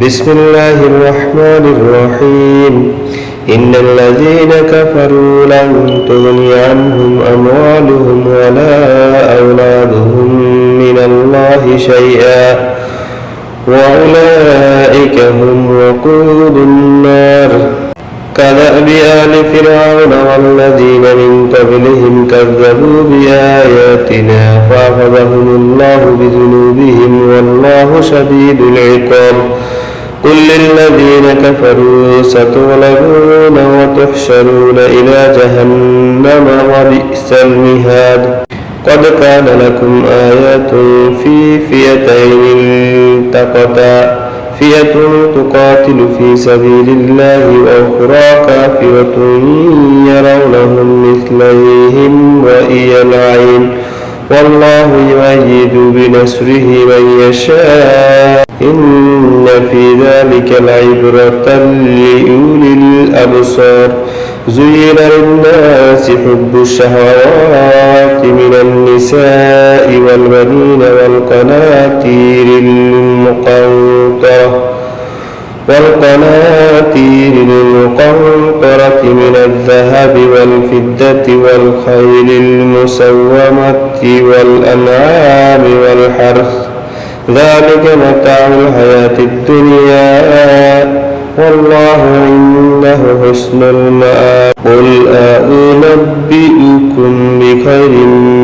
بسم الله الرحمن الرحيم. إن الذين كفروا لن تغني عنهم أموالهم ولا أولادهم من الله شيئا. وأولئك هم وقود النار. كدأب آل فرعون والذين من قبلهم كذبوا بآياتنا فأخذهم الله بذنوبهم والله شديد العقاب. قل للذين كفروا ستغلبون وتحشرون إلى جهنم وبئس المهاد قد كان لكم آيات في فئتين التقتا فئة تقاتل في سبيل الله وأخرى كافرة يرونهم مثليهم رأي العين والله يؤيد بنصره من يشاء. إن في ذلك لعبرة لأولي الأبصار. زين للناس حب الشهوات من النساء والبنين والقناطير المقنطرة. والقناطير المقنطرة من الذهب والفضة والخيل المسومة والأنعام والحرث. ذلك متاع الحياة الدنيا. والله عنده حسن المآب. قل أنبئكم بخير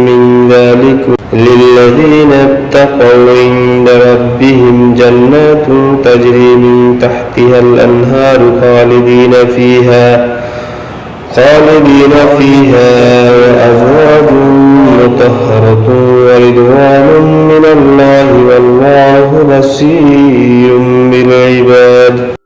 من ذلك للذين اتقوا عند ربهم جنات تجري من تحتها الأنهار خالدين فيها خالدين فيها وأزواج مطهرة ورضوان من الله والله بصير بالعباد.